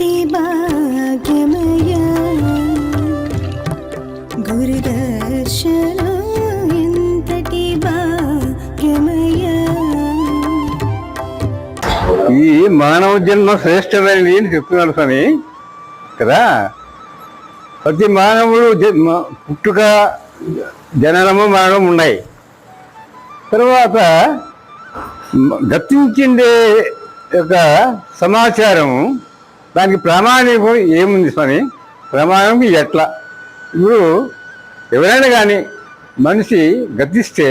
ఎంతటి భాగ్యమయ గురుదర్శనం ఎంతటి భాగ్యమయ ఈ మానవ జన్మ శ్రేష్టమైనది అని చెప్తున్నాడు స్వామి కదా ప్రతి మానవుడు పుట్టుక జననము మరణం ఉన్నాయి తర్వాత గతించిండే యొక్క సమాచారం దానికి ప్రామాణికం ఏముంది స్వామి? ప్రమాణం ఎట్లా? ఇప్పుడు ఎవరైనా కానీ మనిషి గతిస్తే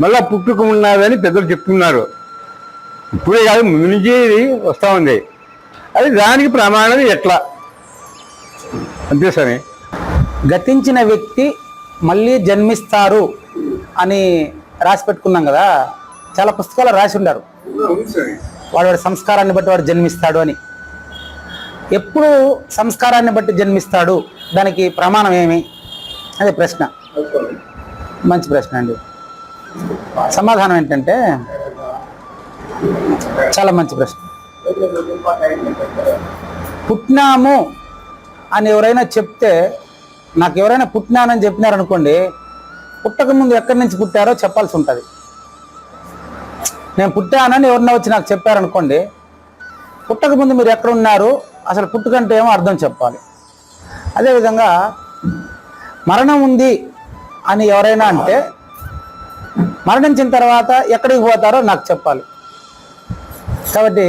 మళ్ళా పుట్టుక ఉన్నదని పెద్దలు చెప్తున్నారు. ఇప్పుడే కాదు ముందు నుంచి ఇది వస్తూ ఉంది. అది దానికి ప్రమాణం ఎట్లా? అంతే స్వామి. గతించిన వ్యక్తి మళ్ళీ జన్మిస్తారు అని రాసి పెట్టుకున్నాం కదా చాలా పుస్తకాలు రాసి ఉండారు. వాడు వాడి సంస్కారాన్ని బట్టి వాడు జన్మిస్తాడు అని. ఎప్పుడు సంస్కారాన్ని బట్టి జన్మిస్తాడు. దానికి ప్రమాణం ఏమి? అదే ప్రశ్న. మంచి ప్రశ్న అండి. సమాధానం ఏంటంటే చాలా మంచి ప్రశ్న. పుట్టినాము అని ఎవరైనా చెప్తే నాకు ఎవరైనా పుట్టినానని చెప్పినారనుకోండి పుట్టకముందు ఎక్కడి నుంచి పుట్టారో చెప్పాల్సి ఉంటుంది. నేను పుట్టానని ఎవరన్నా వచ్చి నాకు చెప్పారనుకోండి పుట్టక ముందు మీరు ఎక్కడ ఉన్నారు? అసలు పుట్టుకంటే ఏమో అర్థం చెప్పాలి. అదేవిధంగా మరణం ఉంది అని ఎవరైనా అంటే మరణించిన తర్వాత ఎక్కడికి పోతారో నాకు చెప్పాలి. కాబట్టి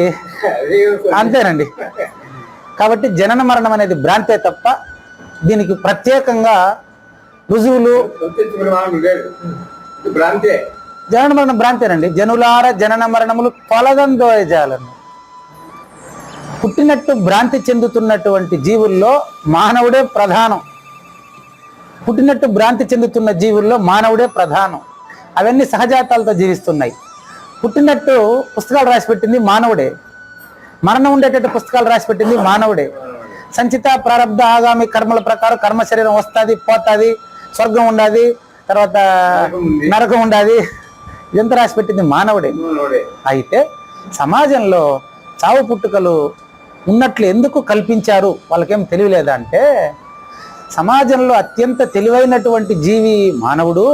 అంతేనండి. కాబట్టి జనన మరణం అనేది భ్రాంతే తప్ప దీనికి ప్రత్యేకంగా రుజువులు జనన మరణం భ్రాంతేనండి. జనులార జనన మరణములు తొలగందోయజాలను పుట్టినట్టు భ్రాంతి చెందుతున్నటువంటి జీవుల్లో మానవుడే ప్రధానం. పుట్టినట్టు భ్రాంతి చెందుతున్న జీవుల్లో మానవుడే ప్రధానం. అవన్నీ సహజాతాలతో జీవిస్తున్నాయి. పుట్టినట్టు పుస్తకాలు రాసి పెట్టింది మానవుడే. మరణం ఉండేటట్టు పుస్తకాలు రాసి పెట్టింది మానవుడే. సంచిత ప్రారంధ ఆగామి కర్మల ప్రకారం కర్మ శరీరం వస్తుంది పోతుంది స్వర్గం ఉండాది తర్వాత నరకం ఉండాది ఇదంతా రాసి పెట్టింది మానవుడే. అయితే సమాజంలో చావు పుట్టుకలు ఉన్నట్లు ఎందుకు కల్పించారు? వాళ్ళకేం తెలియలేదా అంటే సమాజంలో అత్యంత తెలివైనటువంటి జీవి మానవుడు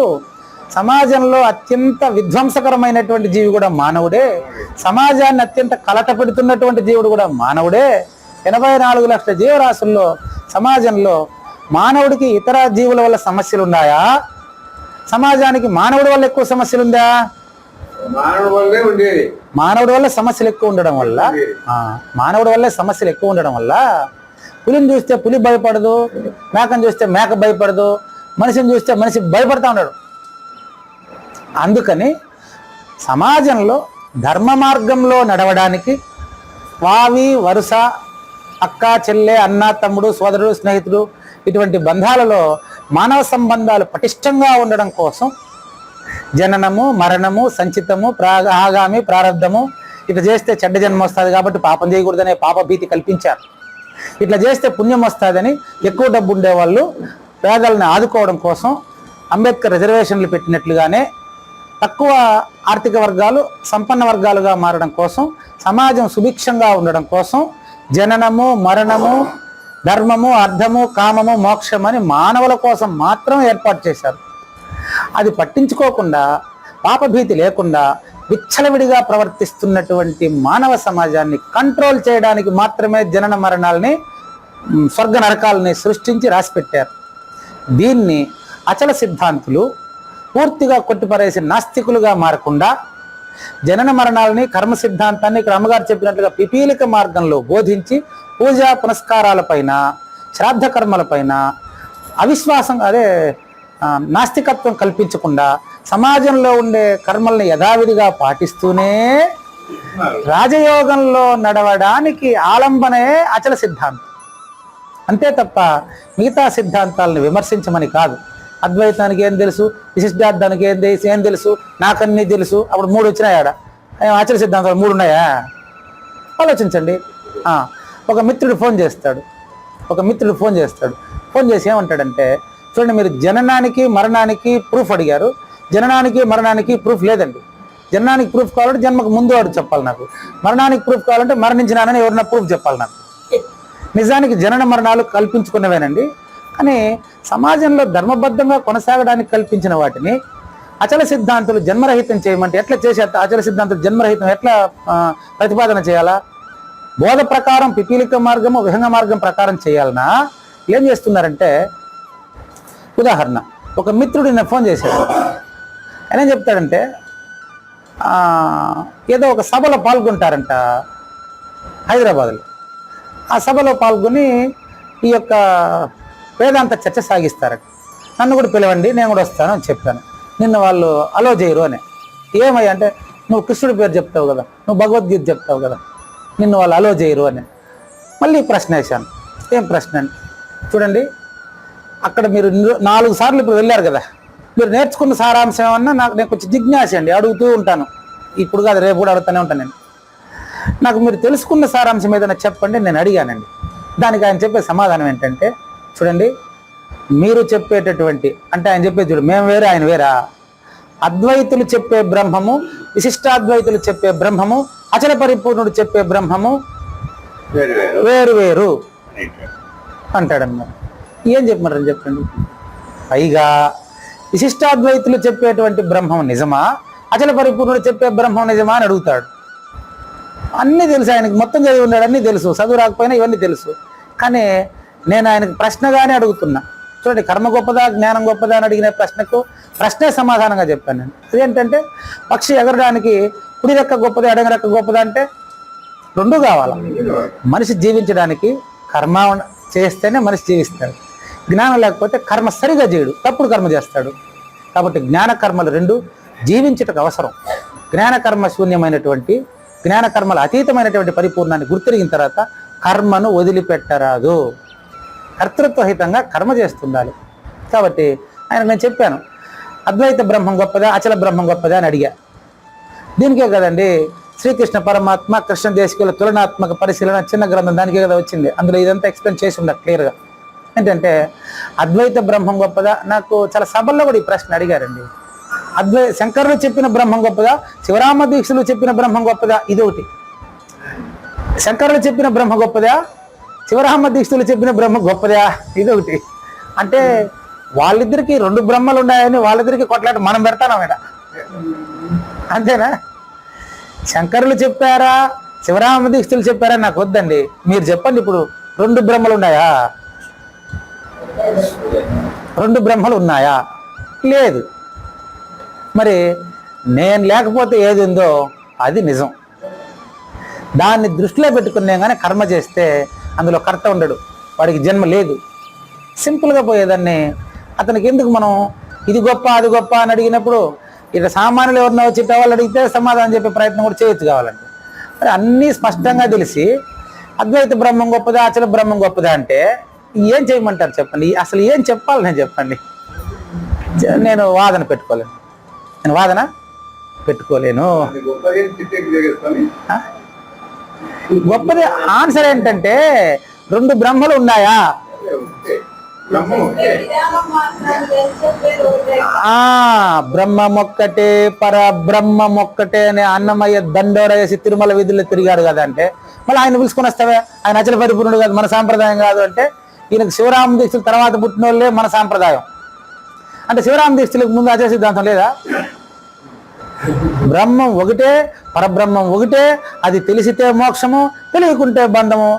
సమాజంలో అత్యంత విధ్వంసకరమైనటువంటి జీవి కూడా మానవుడే సమాజాన్ని అత్యంత కలత పెడుతున్నటువంటి జీవుడు కూడా మానవుడే. ఎనభై నాలుగు లక్షల జీవరాశుల్లో సమాజంలో మానవుడికి ఇతర జీవుల వల్ల సమస్యలు ఉన్నాయా? సమాజానికి మానవుడి వల్ల ఎక్కువ సమస్యలు ఉందా? మానవుడి వల్లే ఉండేది. మానవుడి వల్ల సమస్యలు ఎక్కువ ఉండడం వల్ల మానవుడి వల్లే సమస్యలు ఎక్కువ ఉండడం వల్ల పులిని చూస్తే పులి భయపడదు మేకను చూస్తే మేక భయపడదు మనిషిని చూస్తే మనిషి భయపడతా ఉన్నాడు. అందుకని సమాజంలో ధర్మ మార్గంలో నడవడానికి వావి వరుస అక్క చెల్లె అన్న తమ్ముడు సోదరుడు స్నేహితుడు ఇటువంటి బంధాలలో మానవ సంబంధాలు పటిష్టంగా ఉండడం కోసం జననము మరణము సంచితము ప్రాగ ఆగామి ప్రారంధము ఇట్లా చేస్తే చెడ్డ జన్మ వస్తుంది కాబట్టి పాపం చేయకూడదనే పాప భీతి కల్పించారు. ఇట్లా చేస్తే పుణ్యం వస్తుందని ఎక్కువ డబ్బు ఉండేవాళ్ళు పేదలను ఆదుకోవడం కోసం అంబేద్కర్ రిజర్వేషన్లు పెట్టినట్లుగానే తక్కువ ఆర్థిక వర్గాలు సంపన్న వర్గాలుగా మారడం కోసం సమాజం సుభిక్షంగా ఉండడం కోసం జననము మరణము ధర్మము అర్థము కామము మోక్షం అని మానవుల కోసం మాత్రం ఏర్పాటు చేశారు. అది పట్టించుకోకుండా పాపభీతి లేకుండా విచ్చలవిడిగా ప్రవర్తిస్తున్నటువంటి మానవ సమాజాన్ని కంట్రోల్ చేయడానికి మాత్రమే జనన మరణాలని స్వర్గ నరకాలని సృష్టించి రాసిపెట్టారు. దీన్ని అచల సిద్ధాంతులు పూర్తిగా కొట్టిపరేసి నాస్తికులుగా మారకుండా జనన మరణాలని కర్మ సిద్ధాంతాన్ని ఇక్కడ అమ్మగారు చెప్పినట్లుగా పిపీలిక మార్గంలో బోధించి పూజా పునస్కారాలపైన శ్రాద్ధ కర్మలపైన అవిశ్వాసం అదే నాస్తికత్వం కల్పించకుండా సమాజంలో ఉండే కర్మల్ని యథావిధిగా పాటిస్తూనే రాజయోగంలో నడవడానికి ఆలంబనే అచల సిద్ధాంతం. అంతే తప్ప మిగతా సిద్ధాంతాలను విమర్శించమని కాదు. అద్వైతానికి ఏం తెలుసు? విశిష్టార్థానికి ఏం తెలుసు? ఏం తెలుసు? నాకన్నీ తెలుసు. అప్పుడు మూడు వచ్చినాయాడ ఆడ. ఆచర సిద్ధాంతాలు మూడు ఉన్నాయా? ఆలోచించండి. ఒక మిత్రుడు ఫోన్ చేస్తాడు. ఒక మిత్రుడు ఫోన్ చేస్తాడు. ఫోన్ చేసి ఏమంటాడంటే చూడండి మీరు జననానికి మరణానికి ప్రూఫ్ అడిగారు. జననానికి మరణానికి ప్రూఫ్ లేదండి. జననానికి ప్రూఫ్ కావాలంటే జన్మకు ముందు వాడు చెప్పాలి నాకు. మరణానికి ప్రూఫ్ కావాలంటే మరణించినానని ఎవరైనా ప్రూఫ్ చెప్పాలి నాకు. నిజానికి జనన మరణాలు కల్పించుకున్నవేనండి. కానీ సమాజంలో ధర్మబద్ధంగా కొనసాగడానికి కల్పించిన వాటిని అచల సిద్ధాంతులు జన్మరహితం చేయమంటే ఎట్లా చేసే అచల సిద్ధాంతులు జన్మరహితం ఎట్లా ప్రతిపాదన చేయాలా? బోధ ప్రకారం పిపీలిక మార్గము విహంగ మార్గం ప్రకారం చేయాలనా? ఏం చేస్తున్నారంటే ఉదాహరణ ఒక మిత్రుడు నేను ఫోన్ చేశాడు. ఆయన ఏం చెప్తాడంటే ఏదో ఒక సభలో పాల్గొంటారంట హైదరాబాద్లో. ఆ సభలో పాల్గొని ఈ యొక్క వేదాంత చర్చ సాగిస్తారట నన్ను కూడా పిలవండి నేను కూడా వస్తాను అని చెప్పాను. నిన్న వాళ్ళు అలో చేయరు అని. ఏమయ్యా అంటే నువ్వు కృష్ణుడి పేరు చెప్తావు కదా నువ్వు భగవద్గీత చెప్తావు కదా నిన్ను వాళ్ళు అలో చేయరు అని. మళ్ళీ ప్రశ్న వేశాను. ఏం ప్రశ్న అంటే చూడండి. అక్కడ మీరు నాలుగు సార్లు ఇప్పుడు వెళ్ళారు కదా. మీరు నేర్చుకున్న సారాంశం ఏమన్నా నాకు నేను కొంచెం జిజ్ఞాస అండి అడుగుతూ ఉంటాను. ఇప్పుడు కాదు రేపు కూడా అడుగుతూనే ఉంటాను నేను. నాకు మీరు తెలుసుకున్న సారాంశం ఏదైనా చెప్పండి నేను అడిగానండి. దానికి ఆయన చెప్పే సమాధానం ఏంటంటే చూడండి మీరు చెప్పేటటువంటి అంటే ఆయన చెప్పేది చూడు మేము వేరే ఆయన వేరా. అద్వైతులు చెప్పే బ్రహ్మము విశిష్టాద్వైతులు చెప్పే బ్రహ్మము అచల పరిపూర్ణుడు చెప్పే బ్రహ్మము వేరు వేరు. అంటాడన్నమాట ఏం చెప్పమంటారని చెప్పండి? పైగా విశిష్టాద్వైతులు చెప్పేటువంటి బ్రహ్మం నిజమా? అచల పరిపూర్ణుడు చెప్పే బ్రహ్మం నిజమా అని అడుగుతాడు. అన్నీ తెలుసు ఆయనకి మొత్తం చదివి ఉన్నాడు అన్నీ తెలుసు. చదువు రాకపోయినా ఇవన్నీ తెలుసు. కానీ నేను ఆయనకు ప్రశ్నగానే అడుగుతున్నా. చూడండి కర్మ గొప్పదా జ్ఞానం గొప్పదా అని అడిగిన ప్రశ్నకు ప్రశ్నే సమాధానంగా చెప్పాను నేను. అదేంటంటే పక్షి ఎగరడానికి కుడి రెక్క గొప్పదా ఎడమ రెక్క గొప్పదా అంటే రెండు కావాలి? మనిషి జీవించడానికి కర్మ చేస్తేనే మనిషి జీవిస్తాడు. జ్ఞానం లేకపోతే కర్మ సరిగా చేయడు. తప్పుడు కర్మ చేస్తాడు. కాబట్టి జ్ఞాన కర్మలు రెండు జీవించుటకు అవసరం. జ్ఞానకర్మ శూన్యమైనటువంటి జ్ఞానకర్మల అతీతమైనటువంటి పరిపూర్ణాన్ని గుర్తిరిగిన తర్వాత కర్మను వదిలిపెట్టరాదు. కర్తృత్వహితంగా కర్మ చేస్తుండాలి. కాబట్టి ఆయన నేను చెప్పాను అద్వైత బ్రహ్మం గొప్పదా అచల బ్రహ్మం గొప్పదా అని అడిగా. దీనికే కదండి శ్రీకృష్ణ పరమాత్మ కృష్ణ దేశికుల తులనాత్మక పరిశీలన చిన్న గ్రంథం దానికే కదా వచ్చింది. అందులో ఇదంతా ఎక్స్ప్లెయిన్ చేసి ఉండాలి క్లియర్గా ఏంటంటే అద్వైత బ్రహ్మం గొప్పదా? నాకు చాలా సభల్లో కూడా ఈ ప్రశ్న అడిగారండి. అద్వై శంకరులు చెప్పిన బ్రహ్మం గొప్పదా? శివరామ దీక్షలు చెప్పిన బ్రహ్మం గొప్పదా? ఇది ఒకటి శంకరులు చెప్పిన బ్రహ్మ గొప్పదా? శివరామ దీక్షలు చెప్పిన బ్రహ్మ గొప్పదా? ఇది ఒకటి అంటే వాళ్ళిద్దరికి రెండు బ్రహ్మలు ఉన్నాయని వాళ్ళిద్దరికి కొట్లాట మనం పెడతాం ఇక్కడ అంతేనా? శంకరులు చెప్పారా? శివరామ దీక్షలు చెప్పారా? నాకు వద్దండి. మీరు చెప్పండి ఇప్పుడు. రెండు బ్రహ్మలు ఉన్నాయా? రెండు బ్రహ్మలు ఉన్నాయా? లేదు. మరి నేను లేకపోతే ఏది ఉందో అది నిజం. దాన్ని దృష్టిలో పెట్టుకునే కానీ కర్మ చేస్తే అందులో కర్త ఉండడు. వాడికి జన్మ లేదు. సింపుల్గా పోయేదాన్ని అతనికి ఎందుకు మనం ఇది గొప్ప అది గొప్ప అని అడిగినప్పుడు ఇట్లా సామాన్యులు ఎవరినో చెప్పే వాళ్ళు అడిగితే సమాధానం చెప్పే ప్రయత్నం కూడా చేయొచ్చు కావాలండి మరి అన్నీ స్పష్టంగా తెలిసి అద్వైత బ్రహ్మం గొప్పదా అచల బ్రహ్మం గొప్పదా అంటే ఏం చేయమంటారు చెప్పండి? అసలు ఏం చెప్పాలి నేను చెప్పండి నేను వాదన పెట్టుకోలేను. నేను వాదన పెట్టుకోలేను. గొప్పది ఆన్సర్ ఏంటంటే రెండు బ్రహ్మలు ఉన్నాయా? బ్రహ్మం బ్రహ్మమొక్కటే పర బ్రహ్మమొక్కటే అనే అన్నమయ్య దండోర వేసి తిరుమల వీధుల్లో తిరిగాడు కదా అంటే మళ్ళీ ఆయన పిలుచుకొని వస్తావే? ఆయన అచల పరిపూర్ణుడు కాదు మన సాంప్రదాయం కాదు అంటే ఈయనకు శివరామ దీక్షల తర్వాత పుట్టిన వాళ్ళే మన సాంప్రదాయం. అంటే శివరామ దీక్షలకు ముందు అదే సిద్ధాంతం లేదా? బ్రహ్మం ఒకటే పరబ్రహ్మం ఒకటే అది తెలిసితే మోక్షము తెలియకుంటే బంధము.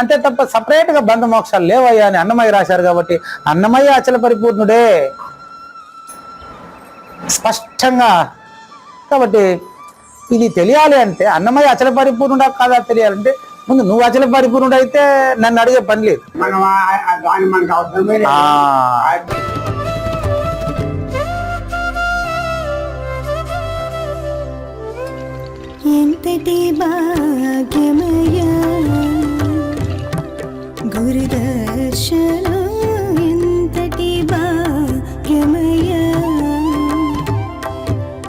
అంతే తప్ప సపరేట్గా బంధ మోక్షాలు లేవయ్యా అని అన్నమయ్య రాశారు కాబట్టి అన్నమయ్య అచల పరిపూర్ణుడే. స్పష్టంగా కాబట్టి ఇది తెలియాలి అంటే అన్నమయ్య అచల పరిపూర్ణుడా కాదా తెలియాలంటే ముందు నువ్వు అచల పరిపూర్ణుడు అయితే నన్ను అడిగే పని లేదు. ఎంతటి బా